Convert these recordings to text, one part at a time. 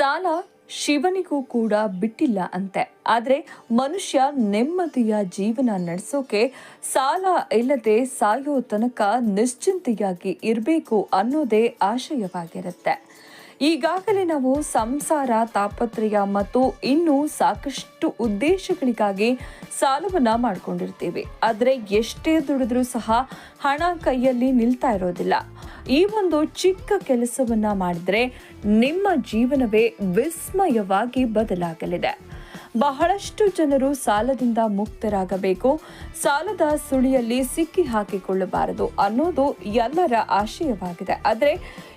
ಸಾಲ ಶಿವನಿಗೂ ಕೂಡ ಬಿಟ್ಟಿಲ್ಲ ಅಂತೆ. ಆದರೆ ಮನುಷ್ಯ ನೆಮ್ಮದಿಯ ಜೀವನ ನಡೆಸೋಕೆ ಸಾಲ ಇಲ್ಲದೆ ಸಾಯೋ ತನಕ ನಿಶ್ಚಿಂತೆಯಾಗಿ ಇರಬೇಕು ಅನ್ನೋದೇ ಆಶಯವಾಗಿರುತ್ತೆ. ಈಗಾಗಲೇ ನಾವು ಸಂಸಾರ, ತಾಪತ್ರಯ ಮತ್ತು ಇನ್ನೂ ಸಾಕಷ್ಟು ಉದ್ದೇಶಗಳಿಗಾಗಿ ಸಾಲವನ್ನ ಮಾಡಿಕೊಂಡಿರ್ತೀವಿ. ಆದರೆ ಎಷ್ಟೇ ದುಡಿದ್ರೂ ಸಹ ಹಣ ಕೈಯಲ್ಲಿ ನಿಲ್ತಾ ಇರೋದಿಲ್ಲ. ಈ ಒಂದು ಚಿಕ್ಕ ಕೆಲಸವನ್ನ ಮಾಡಿದ್ರೆ ನಿಮ್ಮ ಜೀವನವೇ ವಿಸ್ಮಯವಾಗಿ ಬದಲಾಗಲಿದೆ. ಬಹಳಷ್ಟು ಜನರು ಸಾಲದಿಂದ ಮುಕ್ತರಾಗಬೇಕು, ಸಾಲದ ಸುಳಿಯಲ್ಲಿ ಸಿಕ್ಕಿ ಹಾಕಿಕೊಳ್ಳಬಾರದು ಅನ್ನೋದು ಎಲ್ಲರ ಆಶಯವಾಗಿದೆ. ಆದರೆ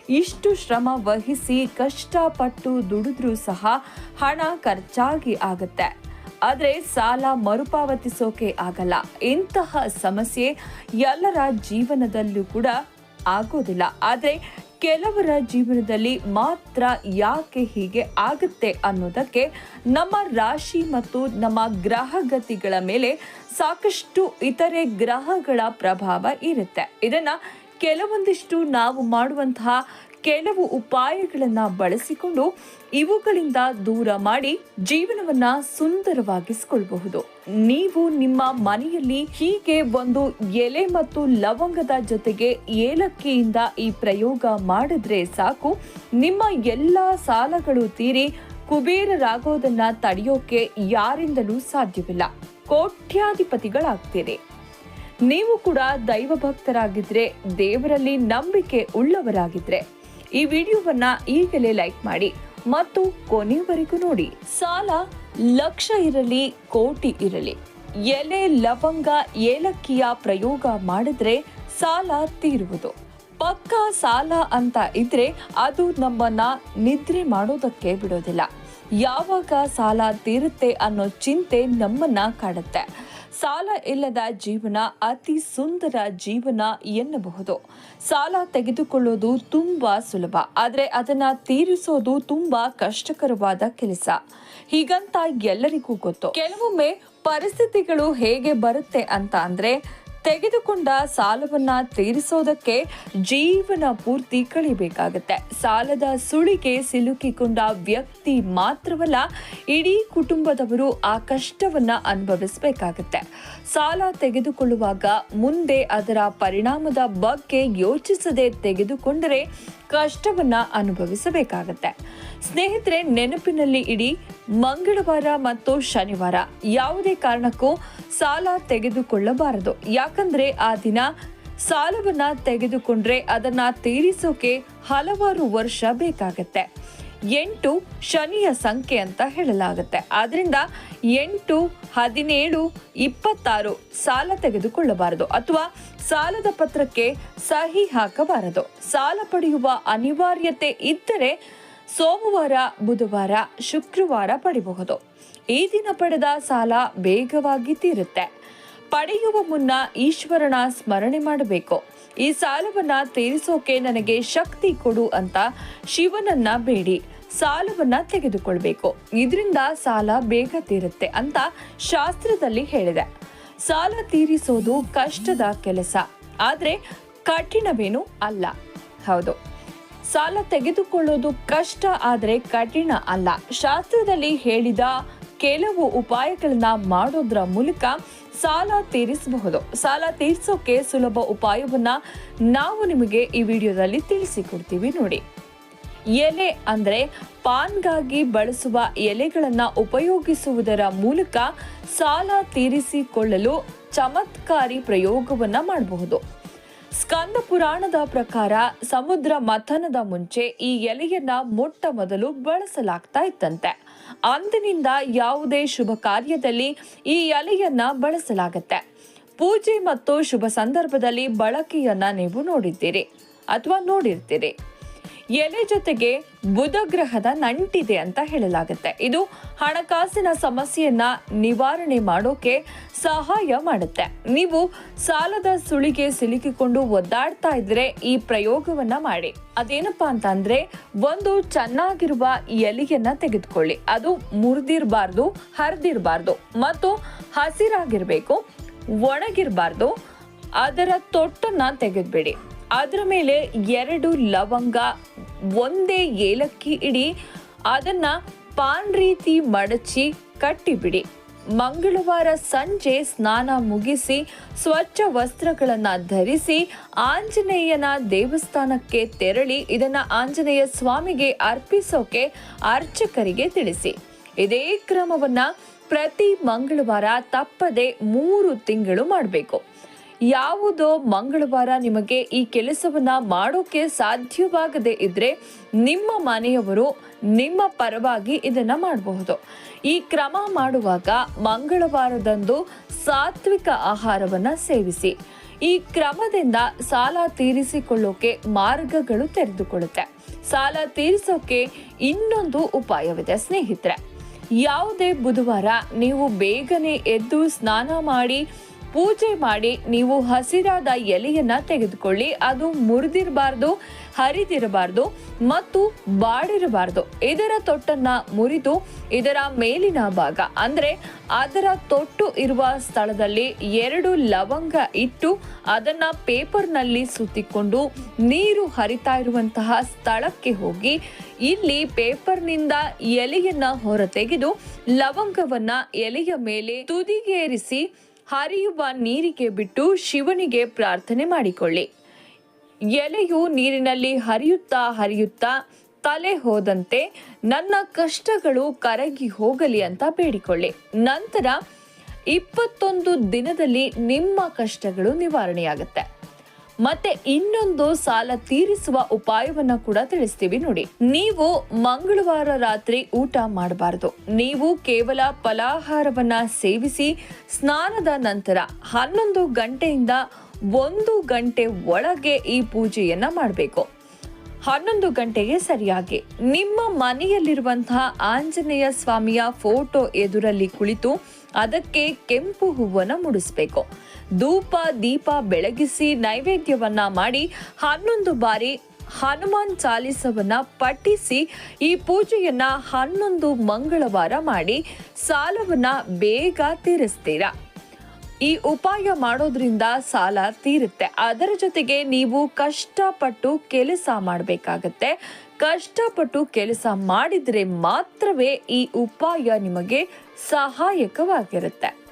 ಇಷ್ಟು ಶ್ರಮ ವಹಿಸಿ ಕಷ್ಟಪಟ್ಟು ದುಡಿದ್ರೂ ಸಹ ಹಣ ಖರ್ಚಾಗಿ ಆಗುತ್ತೆ. ಆದರೆ ಸಾಲ ಮರುಪಾವತಿಸೋಕೆ ಆಗಲ್ಲ. ಇಂತಹ ಸಮಸ್ಯೆ ಎಲ್ಲರ ಜೀವನದಲ್ಲೂ ಕೂಡ ಆಗೋದಿಲ್ಲ. ಆದರೆ ಕೆಲವರ ಜೀವನದಲ್ಲಿ ಮಾತ್ರ ಯಾಕೆ ಹೀಗೆ ಆಗುತ್ತೆ ಅನ್ನೋದಕ್ಕೆ ನಮ್ಮ ರಾಶಿ ಮತ್ತು ನಮ್ಮ ಗ್ರಹಗತಿಗಳ ಮೇಲೆ ಸಾಕಷ್ಟು ಇತರೆ ಗ್ರಹಗಳ ಪ್ರಭಾವ ಇರುತ್ತೆ. ಇದನ್ನ ಕೆಲವೊಂದಿಷ್ಟು ನಾವು ಮಾಡುವಂತಹ ಕೆಲವು ಉಪಾಯಗಳನ್ನು ಬಳಸಿಕೊಂಡು ಇವುಗಳಿಂದ ದೂರ ಮಾಡಿ ಜೀವನವನ್ನ ಸುಂದರವಾಗಿಸಿಕೊಳ್ಳಬಹುದು ನೀವು ನಿಮ್ಮ ಮನೆಯಲ್ಲಿ ಹೀಗೆ ಒಂದು ಎಲೆ ಮತ್ತು ಲವಂಗದ ಜೊತೆಗೆ ಏಲಕ್ಕಿಯಿಂದ ಈ ಪ್ರಯೋಗ ಮಾಡಿದ್ರೆ ಸಾಕು. ನಿಮ್ಮ ಎಲ್ಲ ಸಾಲಗಳು ತೀರಿ ಕುಬೇರರಾಗೋದನ್ನ ತಡೆಯೋಕೆ ಯಾರಿಂದಲೂ ಸಾಧ್ಯವಿಲ್ಲ. ಕೋಟ್ಯಾಧಿಪತಿಗಳಾಗ್ತೀರಿ. ನೀವು ಕೂಡ ದೈವ ಭಕ್ತರಾಗಿದ್ರೆ ದೇವರಲ್ಲಿ ನಂಬಿಕೆ ಉಳ್ಳವರಾಗಿದ್ರೆ ಈ ವಿಡಿಯೋವನ್ನ ಈಗಲೇ ಲೈಕ್ ಮಾಡಿ ಮತ್ತು ಕೊನೆಯವರೆಗೂ ನೋಡಿ. ಸಾಲ ಲಕ್ಷ ಇರಲಿ, ಕೋಟಿ ಇರಲಿ, ಎಲೆ, ಲವಂಗ, ಏಲಕ್ಕಿಯ ಪ್ರಯೋಗ ಮಾಡಿದ್ರೆ ಸಾಲ ತೀರುವುದು. ಪಕ್ಕ ಸಾಲ ಅಂತ ಇದ್ರೆ ಅದು ನಮ್ಮನ್ನ ನಿದ್ರೆ ಮಾಡೋದಕ್ಕೆ ಬಿಡೋದಿಲ್ಲ. ಯಾವಾಗ ಸಾಲ ತೀರುತ್ತೆ ಅನ್ನೋ ಚಿಂತೆ ನಮ್ಮನ್ನ ಕಾಡುತ್ತೆ. ಸಾಲ ಇಲ್ಲದ ಜೀವನ ಅತಿ ಸುಂದರ ಜೀವನ ಎನ್ನಬಹುದು. ಸಾಲ ತೆಗೆದುಕೊಳ್ಳೋದು ತುಂಬಾ ಸುಲಭ, ಆದರೆ ಅದನ್ನ ತೀರಿಸೋದು ತುಂಬಾ ಕಷ್ಟಕರವಾದ ಕೆಲಸ. ಹೀಗಂತ ಎಲ್ಲರಿಗೂ ಗೊತ್ತು. ಕೆಲವೊಮ್ಮೆ ಪರಿಸ್ಥಿತಿಗಳು ಹೇಗೆ ಬರುತ್ತೆ ಅಂತ ಅಂದ್ರೆ ತೆಗೆದುಕೊಂಡ ಸಾಲವನ್ನ ತೀರಿಸೋದಕ್ಕೆ ಜೀವನ ಪೂರ್ತಿ ಕಳಿಬೇಕಾಗತ್ತೆ. ಸಾಲದ ಸುಳಿಗೆ ಸಿಲುಕಿಕೊಂಡ ವ್ಯಕ್ತಿ ಮಾತ್ರವಲ್ಲ, ಇಡೀ ಕುಟುಂಬದವರು ಆ ಕಷ್ಟವನ್ನ ಅನುಭವಿಸಬೇಕಾಗತ್ತೆ. ಸಾಲ ತೆಗೆದುಕೊಳ್ಳುವಾಗ ಮುಂದೆ ಅದರ ಪರಿಣಾಮದ ಬಗ್ಗೆ ಯೋಚಿಸದೆ ತೆಗೆದುಕೊಂಡರೆ ಕಷ್ಟವನ್ನ ಅನುಭವಿಸಬೇಕಾಗತ್ತೆ. ಸ್ನೇಹಿತರೆ, ನೆನಪಿನಲ್ಲಿ ಇಡಿ ಮಂಗಳವಾರ ಮತ್ತು ಶನಿವಾರ ಯಾವುದೇ ಕಾರಣಕ್ಕೂ ಸಾಲ ತೆಗೆದುಕೊಳ್ಳಬಾರದು. ಯಾಕಂದ್ರೆ ಆ ದಿನ ಸಾಲವನ್ನ ತೆಗೆದುಕೊಂಡ್ರೆ ಅದನ್ನ ತೀರಿಸೋಕೆ ಹಲವಾರು ವರ್ಷ ಬೇಕಾಗತ್ತೆ. ಎಂಟು ಶನಿಯ ಸಂಖ್ಯೆ ಅಂತ ಹೇಳಲಾಗುತ್ತೆ. ಆದ್ರಿಂದ ಎಂಟು, ಹದಿನೇಳು, ಇಪ್ಪತ್ತಾರು ಸಾಲ ತೆಗೆದುಕೊಳ್ಳಬಾರದು ಅಥವಾ ಸಾಲದ ಪತ್ರಕ್ಕೆ ಸಹಿ ಹಾಕಬಾರದು. ಸಾಲ ಪಡೆಯುವ ಅನಿವಾರ್ಯತೆ ಇದ್ದರೆ ಸೋಮವಾರ, ಬುಧವಾರ, ಶುಕ್ರವಾರ ಪಡಿಬಹುದು. ಈ ದಿನ ಪಡೆದ ಸಾಲ ಬೇಗವಾಗಿ ತೀರುತ್ತೆ. ಪಡೆಯುವ ಮುನ್ನ ಈಶ್ವರನ ಸ್ಮರಣೆ ಮಾಡಬೇಕು. ಈ ಸಾಲವನ್ನ ತೀರಿಸೋಕೆ ನನಗೆ ಶಕ್ತಿ ಕೊಡು ಅಂತ ಶಿವನನ್ನ ಬೇಡಿ. ಸಾಲವನ್ನ ತೆಗೆದುಕೊಳ್ಬೇಕು. ಇದರಿಂದ ಸಾಲ ಬೇಗ ತೀರುತ್ತೆ ಅಂತ ಶಾಸ್ತ್ರದಲ್ಲಿ ಹೇಳಿದೆ. ಸಾಲ ತೀರಿಸೋದು ಕಷ್ಟದ ಕೆಲಸ. ಆದ್ರೆ ಕಠಿಣವೇನು ಅಲ್ಲ. ಹೌದು. ಸಾಲ ತೆಗೆದುಕೊಳ್ಳೋದು ಕಷ್ಟ ಆದರೆ ಕಠಿಣ ಅಲ್ಲ. ಶಾಸ್ತ್ರದಲ್ಲಿ ಹೇಳಿದ ಕೆಲವು ಉಪಾಯಗಳನ್ನ ಮಾಡೋದ್ರ ಮೂಲಕ ಸಾಲ ತೀರಿಸಬಹುದು. ಸಾಲ ತೀರಿಸೋಕೆ ಸುಲಭ ಉಪಾಯವನ್ನ ನಾವು ನಿಮಗೆ ಈ ವಿಡಿಯೋದಲ್ಲಿ ತಿಳಿಸಿಕೊಡ್ತೀವಿ ನೋಡಿ. ಎಲೆ ಅಂದ್ರೆ ಪಾನ್ಗಾಗಿ ಬಳಸುವ ಎಲೆಗಳನ್ನ ಉಪಯೋಗಿಸುವುದರ ಮೂಲಕ ಸಾಲ ತೀರಿಸಿಕೊಳ್ಳಲು ಚಮತ್ಕಾರಿ ಪ್ರಯೋಗವನ್ನ ಮಾಡಬಹುದು. ಸ್ಕಂದ ಪುರಾಣದ ಪ್ರಕಾರ ಸಮುದ್ರ ಮಥನದ ಮುಂಚೆ ಈ ಎಲೆಯನ್ನ ಮೊಟ್ಟ ಮೊದಲು ಬಳಸಲಾಗ್ತಾ ಇತ್ತಂತೆ. ಅಂದಿನಿಂದ ಯಾವುದೇ ಶುಭ ಕಾರ್ಯದಲ್ಲಿ ಈ ಎಲೆಯನ್ನ ಬಳಸಲಾಗತ್ತೆ. ಪೂಜೆ ಮತ್ತು ಶುಭ ಸಂದರ್ಭದಲ್ಲಿ ಬಳಕೆಯನ್ನ ನೀವು ನೋಡಿದ್ದೀರಿ. ಅಥವಾ ನೋಡಿರ್ತೀರಿ. ಎಲೆ ಜೊತೆಗೆ ಬುಧ ಗ್ರಹದ ನಂಟಿದೆ ಅಂತ ಹೇಳಲಾಗುತ್ತೆ. ಇದು ಹಣಕಾಸಿನ ಸಮಸ್ಯೆಯನ್ನ ನಿವಾರಣೆ ಮಾಡೋಕೆ ಸಹಾಯ ಮಾಡುತ್ತೆ. ನೀವು ಸಾಲದ ಸುಳಿಗೆ ಸಿಲುಕಿಕೊಂಡು ಒದ್ದಾಡ್ತಾ ಇದ್ರೆ ಈ ಪ್ರಯೋಗವನ್ನ ಮಾಡಿ. ಅದೇನಪ್ಪಾ ಅಂತ ಅಂದ್ರೆ ಒಂದು ಚೆನ್ನಾಗಿರುವ ಎಲೆಯನ್ನ ತೆಗೆದುಕೊಳ್ಳಿ. ಅದು ಮುರಿದಿರಬಾರ್ದು, ಹರಿದಿರಬಾರ್ದು ಮತ್ತು ಹಸಿರಾಗಿರ್ಬೇಕು, ಒಣಗಿರಬಾರ್ದು, ಅದರ ತೊಟ್ಟನ್ನ ತೆಗೆದ್ಬಿಡಿ. ಅದರ ಮೇಲೆ ಎರಡು ಲವಂಗ, ಒಂದೇ ಏಲಕ್ಕಿ ಇಡಿ, ಅದನ್ನ ಪಾನ್ ರೀತಿ ಮಡಚಿ ಕಟ್ಟಿಬಿಡಿ. ಮಂಗಳವಾರ ಸಂಜೆ ಸ್ನಾನ ಮುಗಿಸಿ ಸ್ವಚ್ಛ ವಸ್ತ್ರಗಳನ್ನು ಧರಿಸಿ ಆಂಜನೇಯನ ದೇವಸ್ಥಾನಕ್ಕೆ ತೆರಳಿ ಇದನ್ನ ಆಂಜನೇಯ ಸ್ವಾಮಿಗೆ ಅರ್ಪಿಸೋಕೆ ಅರ್ಚಕರಿಗೆ ತಿಳಿಸಿ. ಇದೇ ಕ್ರಮವನ್ನ ಪ್ರತಿ ಮಂಗಳವಾರ ತಪ್ಪದೆ ಮೂರು ತಿಂಗಳು ಮಾಡಬೇಕು. ಯಾವುದೋ ಮಂಗಳವಾರ ನಿಮಗೆ ಈ ಕೆಲಸವನ್ನ ಮಾಡೋಕೆ ಸಾಧ್ಯವಾಗದೇ ಇದ್ರೆ ನಿಮ್ಮ ಮನೆಯವರು ನಿಮ್ಮ ಪರವಾಗಿ ಇದನ್ನ ಮಾಡಬಹುದು. ಈ ಕ್ರಮ ಮಾಡುವಾಗ ಮಂಗಳವಾರದಂದು ಸಾತ್ವಿಕ ಆಹಾರವನ್ನ ಸೇವಿಸಿ. ಈ ಕ್ರಮದಿಂದ ಸಾಲ ತೀರಿಸಿಕೊಳ್ಳೋಕೆ ಮಾರ್ಗಗಳು ತೆರೆದುಕೊಳ್ಳುತ್ತೆ. ಸಾಲ ತೀರಿಸೋಕೆ ಇನ್ನೊಂದು ಉಪಾಯವಿದೆ ಸ್ನೇಹಿತರೆ. ಯಾವುದೇ ಬುಧವಾರ ನೀವು ಬೇಗನೆ ಎದ್ದು ಸ್ನಾನ ಮಾಡಿ ಪೂಜೆ ಮಾಡಿ ನೀವು ಹಸಿರಾದ ಎಲೆಯನ್ನ ತೆಗೆದುಕೊಳ್ಳಿ. ಅದು ಮುರಿದಿರಬಾರ್ದು, ಹರಿದಿರಬಾರ್ದು ಮತ್ತು ಬಾಡಿರಬಾರ್ದು. ಇದರ ತೊಟ್ಟನ್ನ ಮುರಿದು ಇದರ ಮೇಲಿನ ಭಾಗ, ಅಂದ್ರೆ ಅದರ ತೊಟ್ಟು ಇರುವ ಸ್ಥಳದಲ್ಲಿ ಎರಡು ಲವಂಗ ಇಟ್ಟು ಅದನ್ನ ಪೇಪರ್ನಲ್ಲಿ ಸುತ್ತಿಕೊಂಡು ನೀರು ಹರಿತಾ ಇರುವಂತಹ ಸ್ಥಳಕ್ಕೆ ಹೋಗಿ, ಇಲ್ಲಿ ಪೇಪರ್ನಿಂದ ಎಲೆಯನ್ನ ಹೊರತೆಗೆದು ಲವಂಗವನ್ನ ಎಲೆಯ ಮೇಲೆ ತುದಿಗೇರಿಸಿ ಹರಿಯುವ ನೀರಿಗೆ ಬಿಟ್ಟು ಶಿವನಿಗೆ ಪ್ರಾರ್ಥನೆ ಮಾಡಿಕೊಳ್ಳಿ. ಎಲೆಯು ನೀರಿನಲ್ಲಿ ಹರಿಯುತ್ತಾ ಹರಿಯುತ್ತಾ ತಲೆ ಹೋದಂತೆ ನನ್ನ ಕಷ್ಟಗಳು ಕರಗಿ ಹೋಗಲಿ ಅಂತ ಬೇಡಿಕೊಳ್ಳಿ. ನಂತರ ಇಪ್ಪತ್ತೊಂದು ದಿನದಲ್ಲಿ ನಿಮ್ಮ ಕಷ್ಟಗಳು ನಿವಾರಣೆಯಾಗುತ್ತೆ. ಮತ್ತೆ ಇನ್ನೊಂದು ಸಾಲ ತೀರಿಸುವ ಉಪಾಯವನ್ನ ಕೂಡ ತಿಳಿಸ್ತೀವಿ ನೋಡಿ. ನೀವು ಮಂಗಳವಾರ ರಾತ್ರಿ ಊಟ ಮಾಡಬಾರದು. ನೀವು ಕೇವಲ ಫಲಾಹಾರವನ್ನ ಸೇವಿಸಿ ಸ್ನಾನದ ನಂತರ ಹನ್ನೊಂದು ಗಂಟೆಯಿಂದ ಒಂದು ಗಂಟೆ ಒಳಗೆ ಈ ಪೂಜೆಯನ್ನ ಮಾಡಬೇಕು. ಹನ್ನೊಂದು ಗಂಟೆಗೆ ಸರಿಯಾಗಿ. ನಿಮ್ಮ ಮನೆಯಲ್ಲಿರುವಂತಹ ಆಂಜನೇಯ ಸ್ವಾಮಿಯ ಫೋಟೋ ಎದುರಲ್ಲಿ ಕುಳಿತು ಅದಕ್ಕೆ ಕೆಂಪು ಹೂವನ್ನು ಮುಡಿಸ್ಬೇಕು. ಧೂಪ, ದೀಪ ಬೆಳಗಿಸಿ ನೈವೇದ್ಯವನ್ನ ಮಾಡಿ ಹನ್ನೊಂದು ಬಾರಿ ಹನುಮಾನ್ ಚಾಲಿಸವನ್ನ ಪಠಿಸಿ ಈ ಪೂಜೆಯನ್ನ ಹನ್ನೊಂದು ಮಂಗಳವಾರ ಮಾಡಿ ಸಾಲವನ್ನ ಬೇಗ ತೀರಿಸ್ತೀರಾ? ಈ ಉಪಾಯ ಮಾಡೋದ್ರಿಂದ ಸಾಲ ತೀರುತ್ತೆ. ಅದರ ಜೊತೆಗೆ ನೀವು ಕಷ್ಟಪಟ್ಟು ಕೆಲಸ ಮಾಡಬೇಕಾಗತ್ತೆ. ಕಷ್ಟಪಟ್ಟು ಕೆಲಸ ಮಾಡಿದರೆ ಮಾತ್ರವೇ ಈ ಉಪಾಯ ನಿಮಗೆ ಸಹಾಯಕವಾಗಿರುತ್ತೆ.